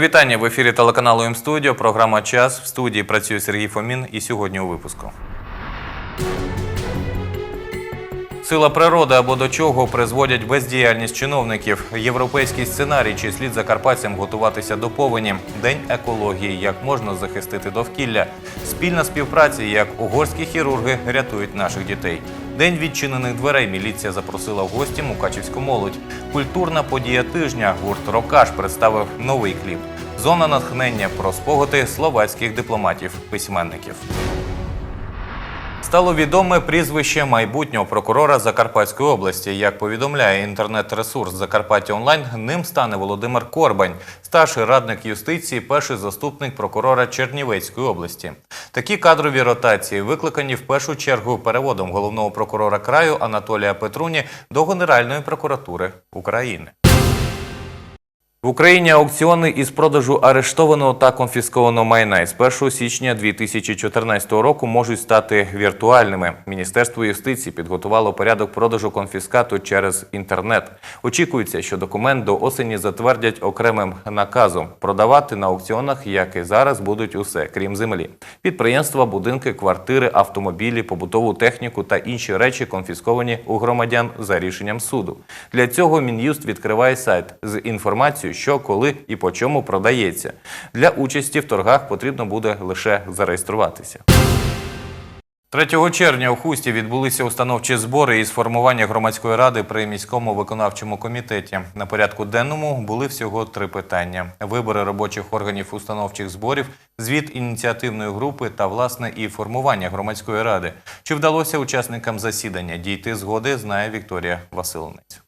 Вітання в ефірі телеканалу М-студіо. Програма Час в студії працює Сергій Фомін. І сьогодні у випуску. Сила природи або до чого призводять бездіяльність чиновників. Європейський сценарій чи слід закарпатцям готуватися до повені. День екології, як можна захистити довкілля. Спільна співпраця, як угорські хірурги рятують наших дітей. День відчинених дверей міліція запросила в гості Мукачівську молодь. Культурна подія тижня гурт Рокаш представив новий кліп. Зона натхнення про спогади словацьких дипломатів-письменників. Стало відоме прізвище майбутнього прокурора Закарпатської області. Як повідомляє інтернет-ресурс Закарпаття Онлайн, ним стане Володимир Корбань, старший радник юстиції, перший заступник прокурора Чернівецької області. Такі кадрові ротації викликані в першу чергу переводом головного прокурора краю Анатолія Петруні до Генеральної прокуратури України. В Україні аукціони із продажу арештованого та конфіскованого майна із 1 січня 2014 року можуть стати віртуальними. Міністерство юстиції підготувало порядок продажу конфіскату через інтернет. Очікується, що документ до осені затвердять окремим наказом. Продавати на аукціонах, як і зараз, будуть усе, крім землі. Підприємства, будинки, квартири, автомобілі, побутову техніку та інші речі конфісковані у громадян за рішенням суду. Для цього Мін'юст відкриває сайт з інформацією, що, коли і по чому продається. Для участі в торгах потрібно буде лише зареєструватися. 3 червня у Хусті відбулися установчі збори із формування громадської ради при міському виконавчому комітеті. На порядку денному були всього три питання: вибори робочих органів установчих зборів, звіт ініціативної групи та власне і формування громадської ради. Чи вдалося учасникам засідання дійти згоди, знає Вікторія Василинець.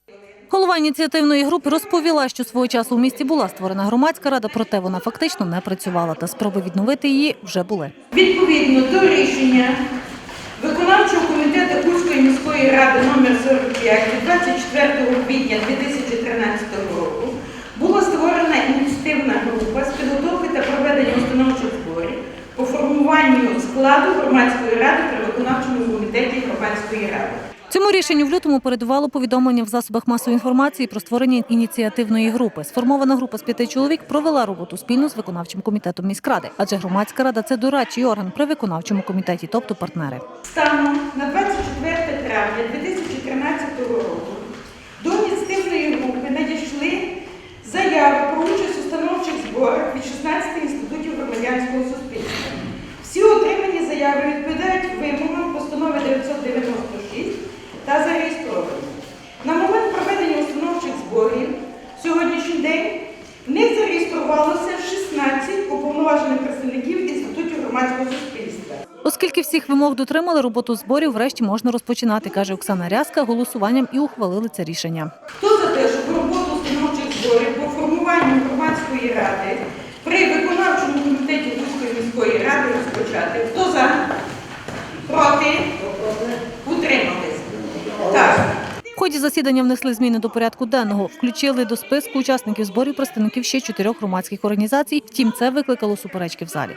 Голова ініціативної групи розповіла, що свого часу у місті була створена громадська рада, проте вона фактично не працювала, та спроби відновити її вже були. Відповідно до рішення виконавчого комітету Курської міської ради номер 45 від 24 квітня 2013 року була створена ініціативна група з підготовки та проведення установчих зборів по формуванню складу громадської ради при виконавчому комітеті громадської ради. Цьому рішенню в лютому передувало повідомлення в засобах масової інформації про створення ініціативної групи. Сформована група з п'яти чоловік провела роботу спільно з виконавчим комітетом міськради, адже громадська рада це дорадчий орган при виконавчому комітеті, тобто партнери. Станом на 24 травня 2013 року до ініціативної групи надійшли заяви про участь у установчих зборах від 16 інститутів громадянського суспільства. Всі отримані заяви відповідають вимогам постанови 996 та зареєстровані. На момент проведення установчих зборів сьогоднішній день в них зареєструвалося 16 уповноважених представників інститутів громадського суспільства. Оскільки всіх вимог дотримали, роботу зборів врешті можна розпочинати, каже Оксана Рязка, голосуванням і ухвалили це рішення. Хто за те, щоб роботу установчих зборів по формуванню громадської ради при виконавчому комітеті Луцької міської ради розпочати? Хто за? Проти? Утримались? В ході засідання внесли зміни до порядку денного, включили до списку учасників зборів представників ще чотирьох громадських організацій. Втім, це викликало суперечки в залі.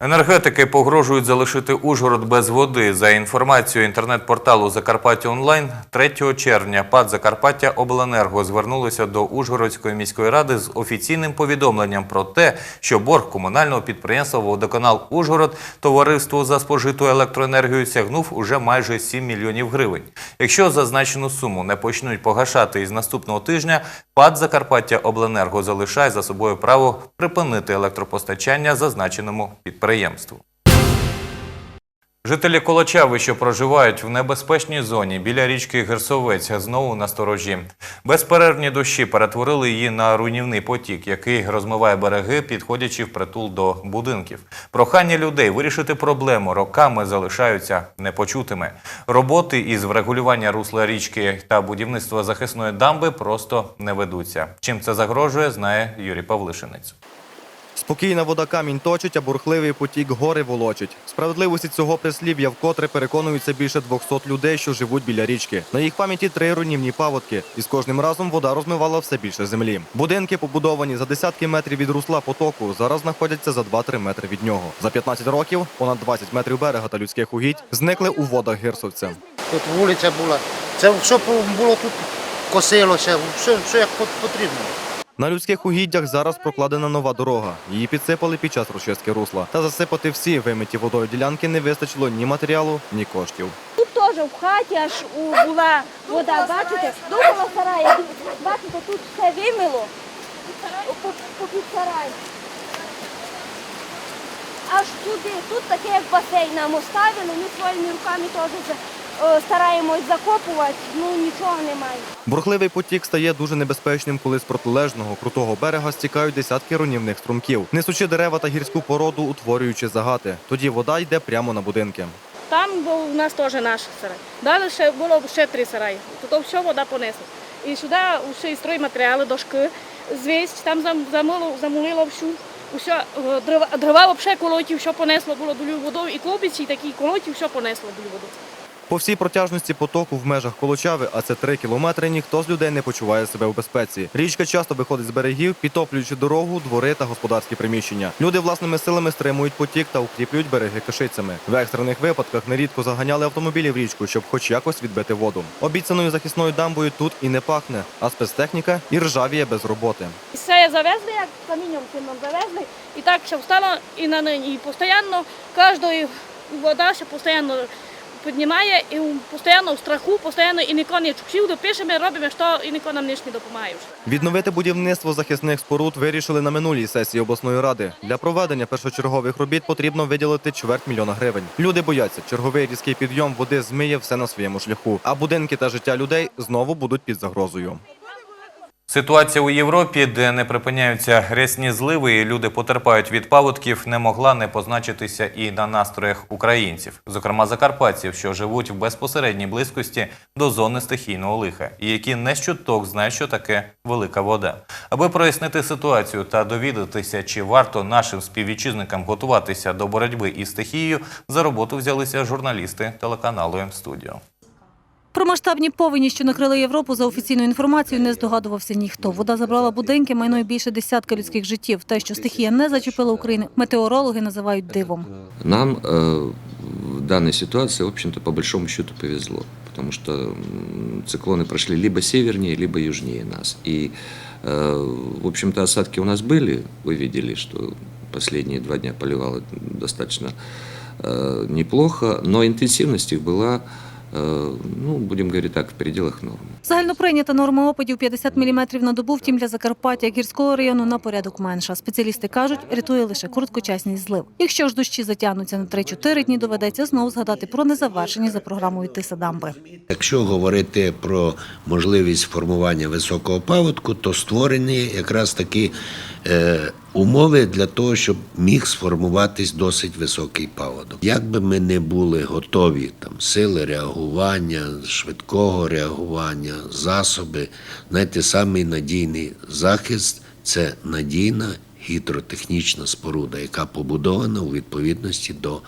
Енергетики погрожують залишити Ужгород без води. За інформацією інтернет-порталу Закарпаття Онлайн, 3 червня ПАД Закарпаття Обленерго звернулося до Ужгородської міської ради з офіційним повідомленням про те, що борг комунального підприємства Водоканал Ужгород товариству за спожиту електроенергію сягнув уже майже 7 мільйонів гривень. Якщо зазначену суму не почнуть погашати із наступного тижня, ПАД Закарпаття Обленерго залишає за собою право припинити електропостачання зазначеному підприємству. Жителі Колочави, що проживають в небезпечній зоні біля річки Герсовець, знову на сторожі. Безперервні дощі перетворили її на руйнівний потік, який розмиває береги, підходячи впритул до будинків. Прохання людей вирішити проблему роками залишаються непочутими. Роботи із врегулювання русла річки та будівництва захисної дамби просто не ведуться. Чим це загрожує, знає Юрій Павлишинець. Спокійна вода камінь точить, а бурхливий потік гори волочить. Справедливості цього прислів'я вкотре переконуються більше 200 людей, що живуть біля річки. На їх пам'яті три руйнівні паводки, і з кожним разом вода розмивала все більше землі. Будинки, побудовані за десятки метрів від русла потоку, зараз знаходяться за 2-3 метри від нього. За 15 років понад 20 метрів берега та людських угідь зникли у водах гірсовця. Тут вулиця була. Це все було тут косилося, все, все як потрібно. На людських угіддях зараз прокладена нова дорога. Її підсипали під час розчистки русла. Та засипати всі вимиті водою ділянки не вистачило ні матеріалу, ні коштів. Тут теж в хаті аж була вода, бачите, довкола сарая. Бачите, тут все вимило. По, по сарай. Аж туди, тут таке як басейн нам оставили, ми своїми руками теж стараємось закопувати, ну нічого немає. Бурхливий потік стає дуже небезпечним, коли з протилежного крутого берега стікають десятки руйнівних струмків, несучи дерева та гірську породу, утворюючи загати. Тоді вода йде прямо на будинки. Там був у нас теж наш сарай. Далі ще було ще три сараї. Тут все вода понесла. І сюди ще і стройматеріали, дошки, звість, там замило, замулило всю. Усе, е, дрова, дрова взагалі колоті, все понесло було долю водою. І клубиці, і такі колоті, все понесло долю водою. По всій протяжності потоку в межах Колочави, а це 3 кілометри, ніхто з людей не почуває себе у безпеці. Річка часто виходить з берегів, підтоплюючи дорогу, двори та господарські приміщення. Люди власними силами стримують потік та укріплюють береги кишицями. В екстрених випадках нерідко заганяли автомобілі в річку, щоб хоч якось відбити воду. Обіцяною захисною дамбою тут і не пахне, а спецтехніка і ржавіє без роботи. Все завезли, як камінням нам завезли. І так ще встало і на нині. І постійно кожної вода ще постійно піднімає, і постійно в страху, постійно і ніколи не чуксів, пишемо, робимо, що і ніколи нам ніж не допомагає. Відновити будівництво захисних споруд вирішили на минулій сесії обласної ради. Для проведення першочергових робіт потрібно виділити чверть мільйона гривень. Люди бояться, черговий різкий підйом води змиє все на своєму шляху, а будинки та життя людей знову будуть під загрозою. Ситуація у Європі, де не припиняються грязні зливи і люди потерпають від паводків, не могла не позначитися і на настроях українців, зокрема закарпатців, що живуть в безпосередній близькості до зони стихійного лиха, і які не щоток знають, що таке велика вода. Аби прояснити ситуацію та довідатися, чи варто нашим співвітчизникам готуватися до боротьби із стихією, за роботу взялися журналісти телеканалу М-студіо. Про масштабні повені, що накрили Європу, за офіційною інформацією, не здогадувався ніхто. Вода забрала будинки, майно й більше десятка людських життів. Те, що стихія не зачепила Україну, метеорологи називають дивом. Нам э, в данной ситуации, в общем-то, по большому счету повезло, потому что м, циклоны прошли либо севернее, либо южнее нас. И, э, в общем-то, осадки у нас были, вы видели, что последние два дня поливало достаточно э, неплохо, но интенсивность их была, э, ну, будем говорить так, в пределах нормы. Загальноприйнята норма опадів 50 мм на добу, втім для Закарпаття гірського району на порядок менша. Спеціалісти кажуть, рятує лише короткочасність злив. Якщо ж дощі затягнуться на 3-4 дні, доведеться знову згадати про незавершені за програмою Тиса дамби. Якщо говорити про можливість формування високого паводку, то створені якраз такі е, умови для того, щоб міг сформуватись досить високий паводок. Як би ми не були готові, там сили реагування, швидкого реагування, засоби, знаєте, самий надійний захист це надійна гідротехнічна споруда, яка побудована у відповідності до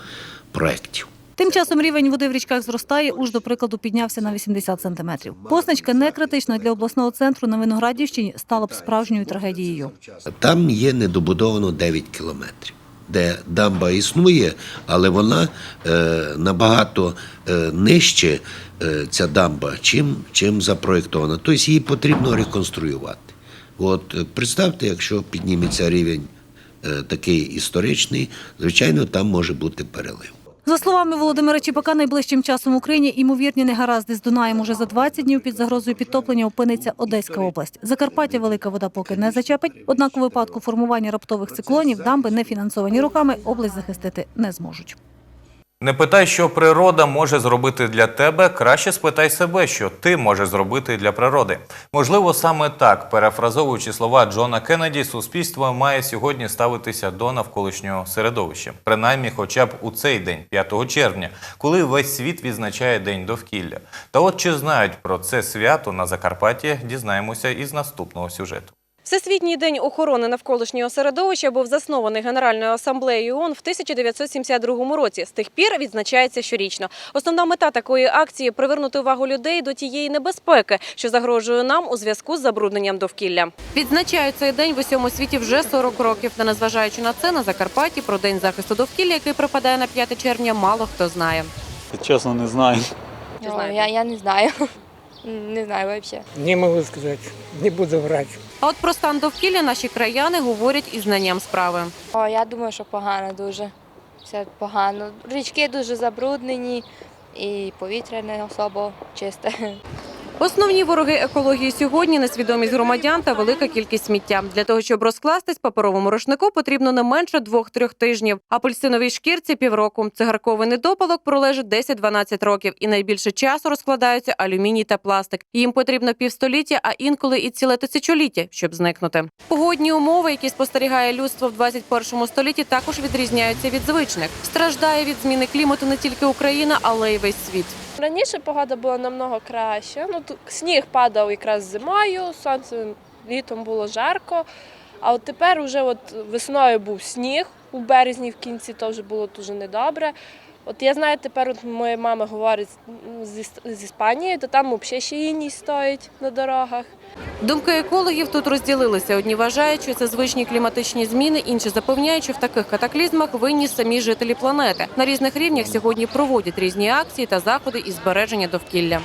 проєктів. Тим часом рівень води в річках зростає. Уж, до прикладу, піднявся на 80 сантиметрів. Позначка не критична для обласного центру на Виноградівщині стала б справжньою трагедією. Там є недобудовано 9 кілометрів, де дамба існує, але вона е, набагато е, нижче е, ця дамба, чим, чим запроєктована. Тобто її потрібно реконструювати. От представте, якщо підніметься рівень е, такий історичний, звичайно, там може бути перелив. За словами Володимира Чіпака, найближчим часом в Україні імовірні негаразди з Дунаєм уже за 20 днів під загрозою підтоплення опиниться Одеська область. Закарпаття велика вода поки не зачепить. Однак у випадку формування раптових циклонів дамби, не фінансовані руками, область захистити не зможуть. Не питай, що природа може зробити для тебе. Краще спитай себе, що ти можеш зробити для природи. Можливо, саме так, перефразовуючи слова Джона Кеннеді, суспільство має сьогодні ставитися до навколишнього середовища, принаймні, хоча б у цей день, 5 червня, коли весь світ відзначає День довкілля. Та от чи знають про це свято на Закарпатті, дізнаємося із наступного сюжету. Всесвітній день охорони навколишнього середовища був заснований Генеральною асамблеєю ООН в 1972 році. З тих пір відзначається щорічно. Основна мета такої акції привернути увагу людей до тієї небезпеки, що загрожує нам у зв'язку з забрудненням довкілля. Відзначають цей день в усьому світі вже 40 років. Та незважаючи на це, на Закарпатті про день захисту довкілля, який припадає на 5 червня, мало хто знає. Чесно, не знаю. Я не знаю. Не знаю взагалі. Не можу сказати, не буду врати. А от про стан довкілля наші краяни говорять із знанням справи. О, я думаю, що погано дуже. Все погано. Річки дуже забруднені і повітря не особо чисте. Основні вороги екології сьогодні несвідомість громадян та велика кількість сміття. Для того щоб розкластись паперовому рушнику, потрібно не менше двох-трьох тижнів. Апельсиновій шкірці півроку. Цигарковий недопалок пролежить 10-12 років, і найбільше часу розкладаються алюміній та пластик. Їм потрібно півстоліття, а інколи і ціле тисячоліття, щоб зникнути. Погодні умови, які спостерігає людство в 21 столітті, також відрізняються від звичних. Страждає від зміни клімату не тільки Україна, але й весь світ. Раніше погода була намного краще. Ну, сніг падав якраз зимою, сонце літом було жарко. А от тепер уже от весною був сніг у березні в кінці, теж було дуже недобре. От я знаю, тепер от моя мама говорить м, з, Іс- з Іспанії, то там взагалі ще іній стоїть на дорогах. Думки екологів тут розділилися. Одні вважають, що це звичні кліматичні зміни, інші запевняють, що в таких катаклізмах винні самі жителі планети. На різних рівнях сьогодні проводять різні акції та заходи із збереження довкілля.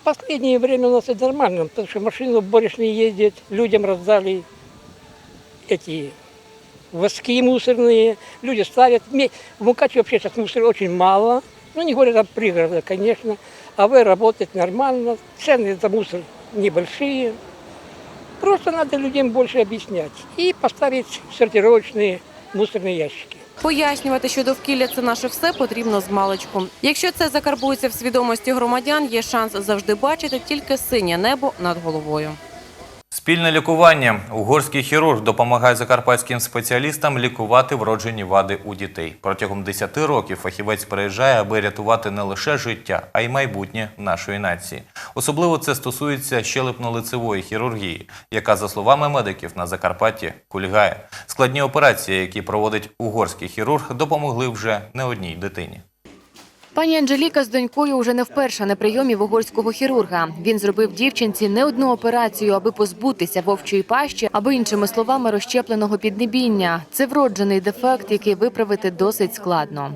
В последнее время у нас это нормально, потому что машины уборочные ездят, людям раздали эти воски мусорные, люди ставят. Ме- В Мукаче вообще сейчас мусора очень мало, ну не говоря о пригорода, конечно, а вы работает нормально, цены за мусор небольшие. Просто надо людям больше объяснять и поставить сортировочные мусорные ящики. Пояснювати, що довкілля це наше все, потрібно з маличку. Якщо це закарбується в свідомості громадян, є шанс завжди бачити тільки синє небо над головою. Спільне лікування. Угорський хірург допомагає закарпатським спеціалістам лікувати вроджені вади у дітей. Протягом 10 років фахівець приїжджає, аби рятувати не лише життя, а й майбутнє нашої нації. Особливо це стосується щелепно-лицевої хірургії, яка, за словами медиків, на Закарпатті кульгає. Складні операції, які проводить угорський хірург, допомогли вже не одній дитині. Пані Анжеліка з донькою вже не вперше на прийомі в угорського хірурга. Він зробив дівчинці не одну операцію, аби позбутися вовчої пащі, або іншими словами розщепленого піднебіння. Це вроджений дефект, який виправити досить складно.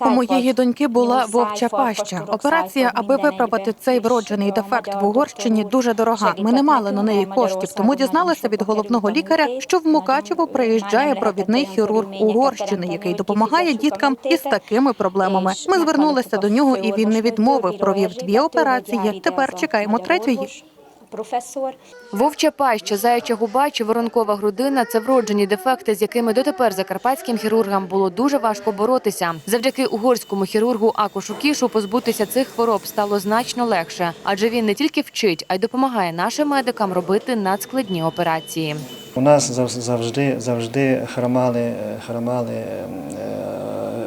У моєї доньки була вовча паща. Операція, аби виправити цей вроджений дефект в Угорщині, дуже дорога. Ми не мали на неї коштів, тому дізналися від головного лікаря, що в Мукачево приїжджає провідний хірург Угорщини, який допомагає діткам із такими проблемами. Ми звернулися до нього, і він не відмовив. Провів дві операції. Тепер чекаємо третьої. Професор. Вовча паща, заяча губа чи воронкова грудина це вроджені дефекти, з якими дотепер закарпатським хірургам було дуже важко боротися. Завдяки угорському хірургу Акошу Кішу позбутися цих хвороб стало значно легше, адже він не тільки вчить, а й допомагає нашим медикам робити надскладні операції. У нас зав- завжди завжди хромали, е, хромали е,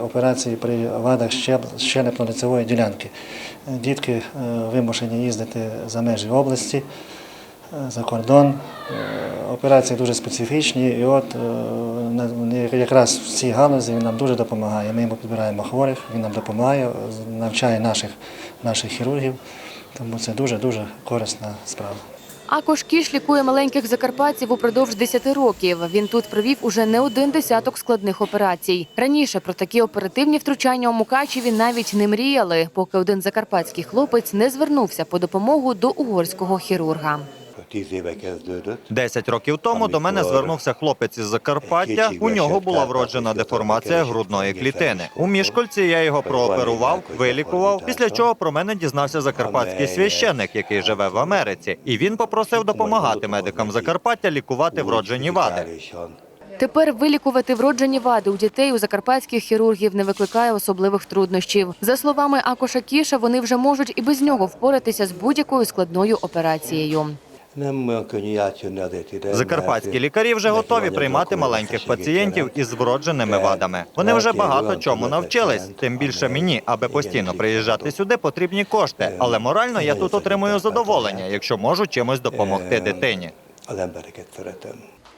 операції при вадах щелепно-лицевої ділянки. Дітки е, вимушені їздити за межі області, е, за кордон. Е, Операції дуже специфічні, і от якраз в цій галузі він нам дуже допомагає. Ми йому підбираємо хворих, він нам допомагає, навчає наших, наших хірургів. Тому це дуже-дуже корисна справа. Акош Кіш лікує маленьких закарпатців упродовж 10 років. Він тут провів уже не один десяток складних операцій. Раніше про такі оперативні втручання у Мукачеві навіть не мріяли, поки один закарпатський хлопець не звернувся по допомогу до угорського хірурга. Десять років тому до мене звернувся хлопець із Закарпаття. У нього була вроджена деформація грудної клітини. У мішкольці я його прооперував, вилікував. Після чого про мене дізнався закарпатський священник, який живе в Америці, і він попросив допомагати медикам Закарпаття лікувати вроджені вади. Тепер вилікувати вроджені вади у дітей у закарпатських хірургів не викликає особливих труднощів. За словами Акоша Кіша, вони вже можуть і без нього впоратися з будь-якою складною операцією. Закарпатські лікарі вже готові приймати маленьких пацієнтів із вродженими вадами. Вони вже багато чому навчились. Тим більше мені, аби постійно приїжджати сюди, потрібні кошти. Але морально я тут отримую задоволення, якщо можу чимось допомогти дитині.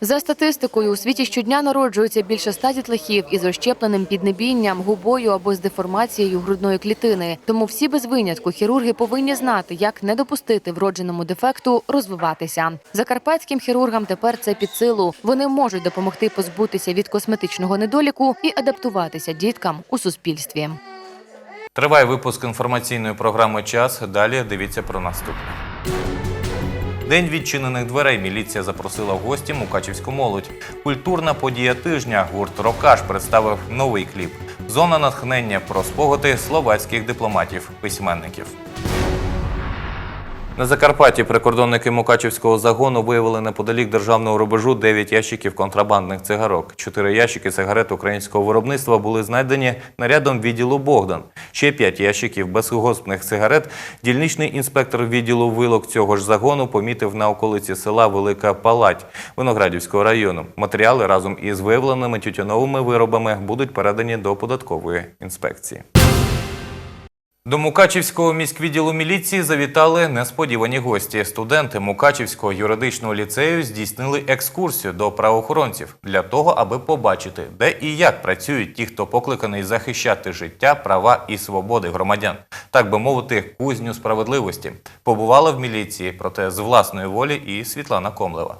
За статистикою, у світі щодня народжується більше ста дітлахів із розщепленим піднебінням, губою або з деформацією грудної клітини. Тому всі без винятку хірурги повинні знати, як не допустити вродженому дефекту розвиватися. Закарпатським хірургам тепер це під силу. Вони можуть допомогти позбутися від косметичного недоліку і адаптуватися діткам у суспільстві. Триває випуск інформаційної програми Час. Далі дивіться про наступне. День відчинених дверей міліція запросила в гості мукачівську молодь. Культурна подія тижня гурт Рокаш представив новий кліп. Зона натхнення про спогади словацьких дипломатів, письменників. На Закарпатті прикордонники Мукачівського загону виявили неподалік державного рубежу 9 ящиків контрабандних цигарок. Чотири ящики сигарет українського виробництва були знайдені нарядом відділу Богдан. Ще 5 ящиків безгоспних сигарет дільничний інспектор відділу вилок цього ж загону помітив на околиці села Велика Палать Виноградівського району. Матеріали разом із виявленими тютюновими виробами будуть передані до податкової інспекції. До Мукачівського міськвідділу міліції завітали несподівані гості. Студенти Мукачівського юридичного ліцею здійснили екскурсію до правоохоронців для того, аби побачити, де і як працюють ті, хто покликаний захищати життя, права і свободи громадян, так би мовити, кузню справедливості. Побувала в міліції, проте з власної волі і Світлана Комлева.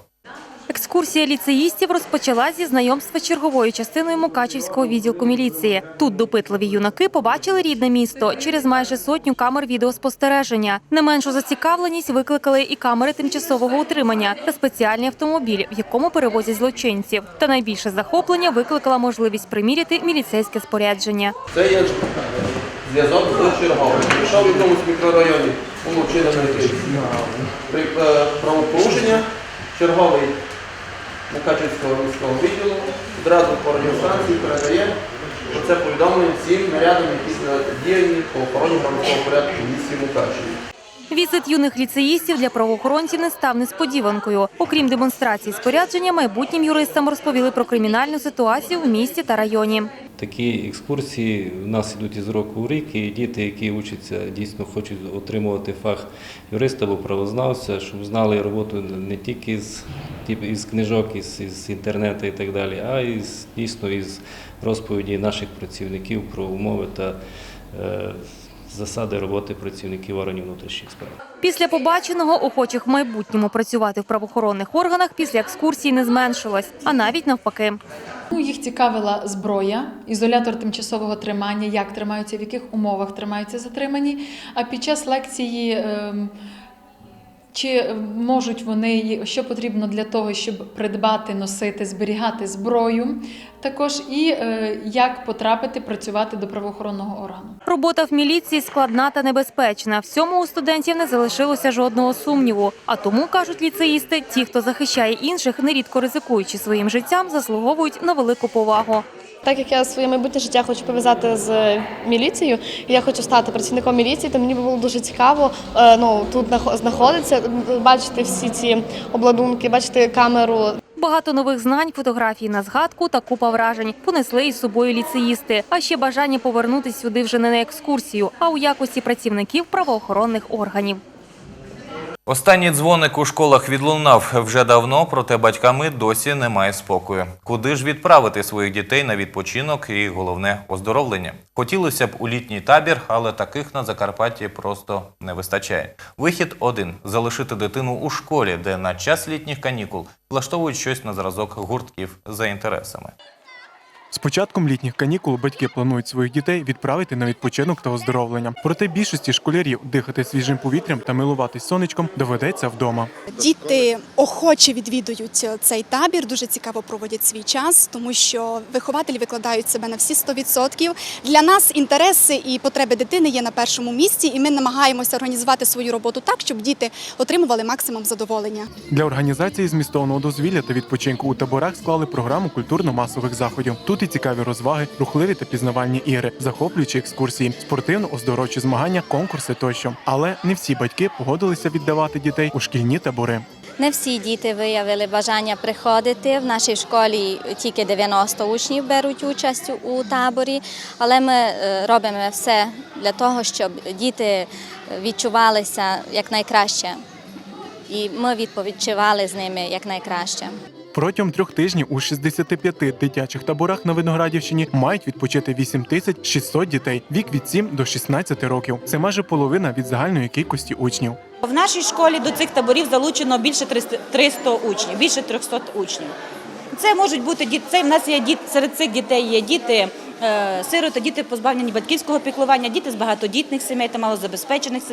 Екскурсія ліцеїстів розпочала зі знайомства з черговою частиною Мукачівського відділку міліції. Тут допитливі юнаки побачили рідне місто через майже сотню камер відеоспостереження. Не меншу зацікавленість викликали і камери тимчасового утримання та спеціальний автомобіль, в якому перевозять злочинців. Та найбільше захоплення викликала можливість приміряти міліцейське спорядження. Це є зв'язок з черговим. Якщо в якомусь мікрорайоні було вчинено якесь е, правопорушення, черговий Мукачівського міського відділу одразу по радіостанції передає про це повідомлення всім нарядам, які діяні по охороні громадського порядку в місті Мукачеві. Візит юних ліцеїстів для правоохоронців не став несподіванкою. Окрім демонстрації спорядження, майбутнім юристам розповіли про кримінальну ситуацію в місті та районі. Такі екскурсії в нас йдуть із року в рік, і діти, які учаться, дійсно хочуть отримувати фах юриста або правознавця, щоб знали роботу не тільки з, із книжок, із, із інтернету і так далі, а й дійсно із розповіді наших працівників про умови та е, засади роботи працівників органів внутрішніх справ. Після побаченого охочих в майбутньому працювати в правоохоронних органах після екскурсії не зменшилось, а навіть навпаки. Ну, Їх цікавила зброя, ізолятор тимчасового тримання, як тримаються, в яких умовах тримаються затримані. А під час лекції ем, чи можуть вони, що потрібно для того, щоб придбати, носити, зберігати зброю, також і е, як потрапити працювати до правоохоронного органу. Робота в міліції складна та небезпечна. В цьому у студентів не залишилося жодного сумніву. А тому кажуть ліцеїсти, ті, хто захищає інших, нерідко ризикуючи своїм життям, заслуговують на велику повагу. Так як я своє майбутнє життя хочу пов'язати з міліцією, я хочу стати працівником міліції, то мені було дуже цікаво е, ну, тут нахо- знаходитися, бачити всі ці обладунки, бачити камеру. Багато нових знань, фотографій на згадку та купа вражень понесли із собою ліцеїсти. А ще бажання повернутися сюди вже не на екскурсію, а у якості працівників правоохоронних органів. Останній дзвоник у школах відлунав вже давно, проте батьками досі немає спокою. Куди ж відправити своїх дітей на відпочинок і головне оздоровлення? Хотілося б у літній табір, але таких на Закарпатті просто не вистачає. Вихід один залишити дитину у школі, де на час літніх канікул влаштовують щось на зразок гуртків за інтересами. З початком літніх канікул батьки планують своїх дітей відправити на відпочинок та оздоровлення. Проте більшості школярів дихати свіжим повітрям та милуватись сонечком доведеться вдома. Діти охоче відвідують цей табір, дуже цікаво проводять свій час, тому що вихователі викладають себе на всі 100%. Для нас інтереси і потреби дитини є на першому місці, і ми намагаємося організувати свою роботу так, щоб діти отримували максимум задоволення. Для організації змістовного дозвілля та відпочинку у таборах склали програму культурно-масових заходів. Тут і цікаві розваги, рухливі та пізнавальні ігри, захоплюючі екскурсії, спортивно-оздоровчі змагання, конкурси тощо. Але не всі батьки погодилися віддавати дітей у шкільні табори. Не всі діти виявили бажання приходити. В нашій школі тільки 90 учнів беруть участь у таборі, але ми е, робимо все для того, щоб діти відчувалися якнайкраще. І ми відпочивали з ними якнайкраще. Протягом трьох тижнів у 65 дитячих таборах на Виноградівщині мають відпочити 8 тисяч 600 дітей вік від 7 до 16 років. Це майже половина від загальної кількості учнів. В нашій школі до цих таборів залучено більше 300 300 учнів, більше 300 учнів. Це можуть бути діти. Це в нас є діти серед цих дітей є діти сироти, діти позбавлені батьківського піклування, діти з багатодітних сімей та малозабезпечених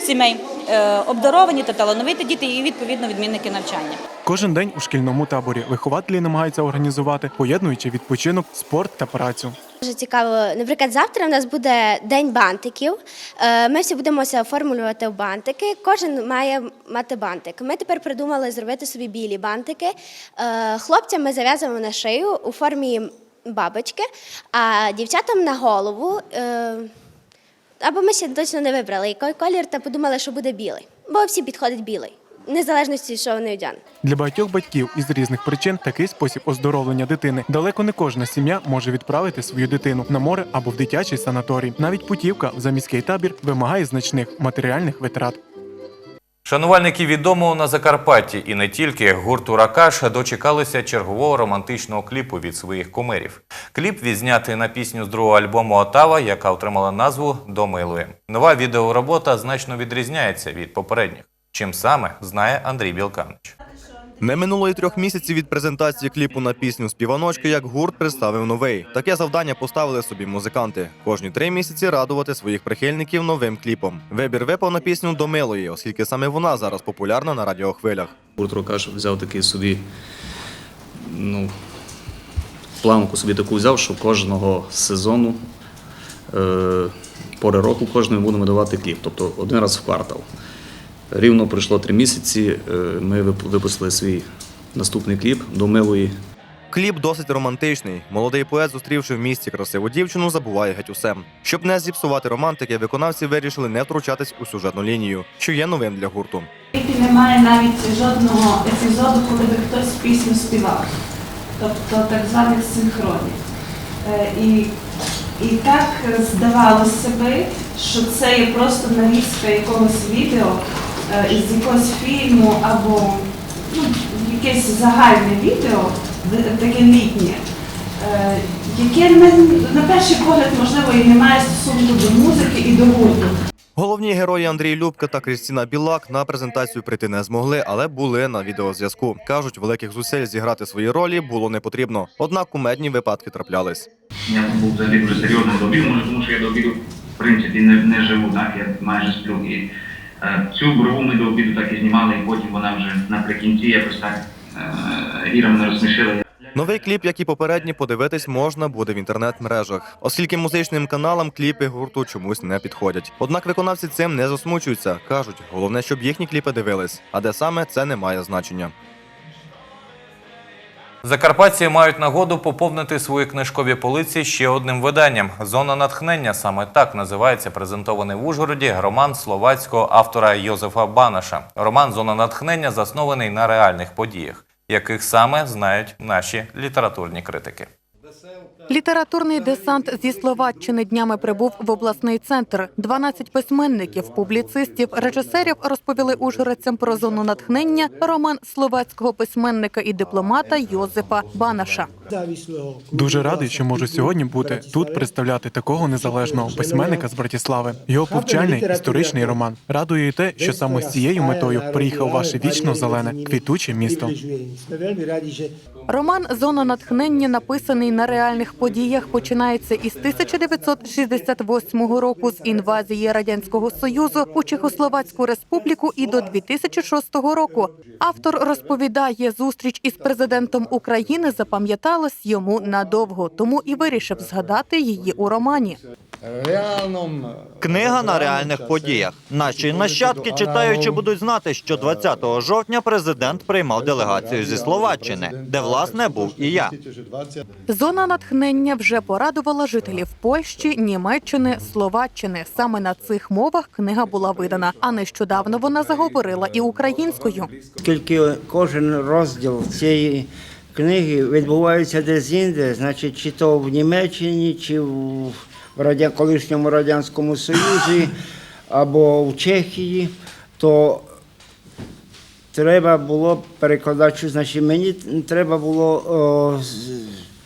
сімей, е, обдаровані та талановиті діти і відповідно відмінники навчання. Кожен день у шкільному таборі вихователі намагаються організувати, поєднуючи відпочинок, спорт та працю. Дуже цікаво. Наприклад, завтра у нас буде день бантиків. Е, Ми всі будемо оформлювати в бантики. Кожен має мати бантик. Ми тепер придумали зробити собі білі бантики. Е, Хлопцям ми зав'язуємо на шию у формі бабочки, а дівчатам на голову. е, Або ми ще точно не вибрали який колір та подумали, що буде білий. Бо всім підходить білий, незалежності, що вони одягнуть. Для багатьох батьків із різних причин такий спосіб оздоровлення дитини. Далеко не кожна сім'я може відправити свою дитину на море або в дитячий санаторій. Навіть путівка в заміський табір вимагає значних матеріальних витрат. Шанувальники відомого на Закарпатті і не тільки гурту Ракаш дочекалися чергового романтичного кліпу від своїх кумирів. Кліп відзнятий на пісню з другого альбому Отава, яка отримала назву Домилує. Нова відеоробота значно відрізняється від попередніх. Чим саме знає Андрій Білканич. Не минуло і трьох місяців від презентації кліпу на пісню Співаночки, як гурт представив новий. Таке завдання поставили собі музиканти. Кожні три місяці радувати своїх прихильників новим кліпом. Вибір випав на пісню до милої, оскільки саме вона зараз популярна на радіохвилях. Гурт Рокаш взяв такий собі, ну, планку собі таку взяв, що кожного сезону, е, пори року кожному будемо давати кліп, тобто один раз в квартал. Рівно пройшло три місяці, е, ми випустили свій наступний кліп до милої. Кліп досить романтичний. Молодий поет, зустрівши в місті красиву дівчину, забуває геть усе. Щоб не зіпсувати романтики, виконавці вирішили не втручатись у сюжетну лінію, що є новим для гурту. кліпі немає навіть жодного епізоду, коли би хтось пісню співав, тобто так званих синхронів. Е, І, і так здавалося би, що це є просто нарізка якогось відео із якогось фільму або ну, якесь загальне відео, таке літнє, е, яке на перший погляд, можливо, і не має стосунку до музики і до гурту. Головні герої Андрій Любка та Крістіна Білак на презентацію прийти не змогли, але були на відеозв'язку. кажуть, великих зусиль зіграти свої ролі було не потрібно. Однак кумедні випадки траплялись. Я був взагалі дуже серйозно до обіду, може, тому що я до обіду в принципі не, не живу, так я майже сплю. І е, цю брову ми до обіду так і знімали, і потім вона вже наприкінці якось так е, Іра мене розсмішила. Новий кліп, як і попередні, подивитись можна буде в інтернет-мережах, оскільки музичним каналам кліпи гурту чомусь не підходять. Однак виконавці цим не засмучуються. кажуть, головне, щоб їхні кліпи дивились. А де саме це не має значення. Закарпатці мають нагоду поповнити свої книжкові полиці ще одним виданням. Зона натхнення саме так називається презентований в Ужгороді роман словацького автора Йозефа Банаша. Роман Зона натхнення заснований на реальних подіях, яких саме знають наші літературні критики. Літературний десант зі Словаччини днями прибув в обласний центр. 12 письменників, публіцистів, режисерів розповіли ужгородцям про зону натхнення роман словацького письменника і дипломата Йозефа Банаша. Дуже радий, що можу сьогодні бути тут представляти такого незалежного письменника з Братіслави. Його повчальний історичний роман. Радує і те, що саме з цією метою приїхав ваше вічно зелене квітуче місто. Роман Зона натхнення написаний на реальних подіях. Починається із 1968 року з інвазії радянського союзу у Чехословацьку республіку і до 2006 року. Автор розповідає, зустріч із президентом України запам'яталась йому надовго, тому і вирішив згадати її у романі. Книга на реальних подіях. Наші нащадки, читаючи, будуть знати, що 20 жовтня президент приймав делегацію зі Словаччини, де власне був і я. Зона натхнення вже порадувала жителів Польщі, Німеччини, Словаччини. Саме на цих мовах книга була видана. А нещодавно вона заговорила і українською. Оскільки кожен розділ цієї книги відбувається десь інде, значить, чи то в Німеччині, чи в, в колишньому Радянському Союзі, або в Чехії, то треба було перекладачу, значить, мені треба було о,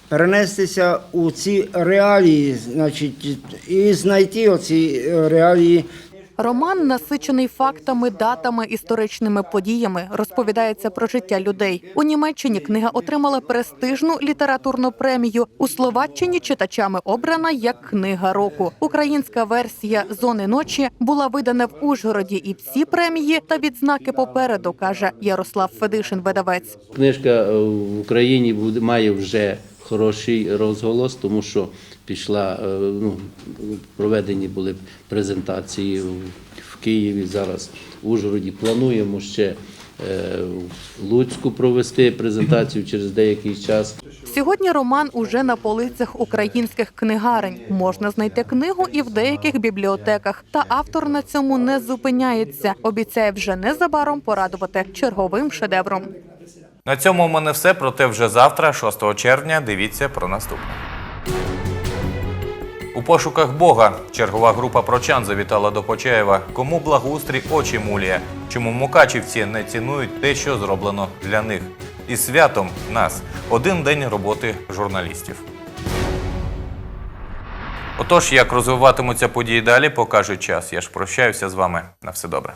перенестися у ці реалії, значить, і знайти оці е, реалії. Роман насичений фактами, датами, історичними подіями, розповідається про життя людей. У Німеччині книга отримала престижну літературну премію. У Словаччині читачами обрана як книга року. Українська версія Зони ночі була видана в Ужгороді, і всі премії та відзнаки попереду, каже Ярослав Федишин, видавець. Книжка е, в Україні буде має вже хороший розголос, тому що пішла е, ну, проведені були презентації в- Києві. Зараз в Ужгороді плануємо ще е, в Луцьку провести презентацію через деякий час. Сьогодні роман уже на полицях українських книгарень. Можна знайти книгу і в деяких бібліотеках. Та автор на цьому не зупиняється. Обіцяє вже незабаром порадувати черговим шедевром. На цьому у мене все. Проте вже завтра, 6 червня, дивіться про наступне. У пошуках Бога чергова група прочан завітала до Почаєва. Кому благоустрій очі муліє? Чому мукачівці не цінують те, що зроблено для них? І святом нас один день роботи журналістів. Отож, як розвиватимуться події далі, покаже час. Я ж прощаюся з вами. На все добре.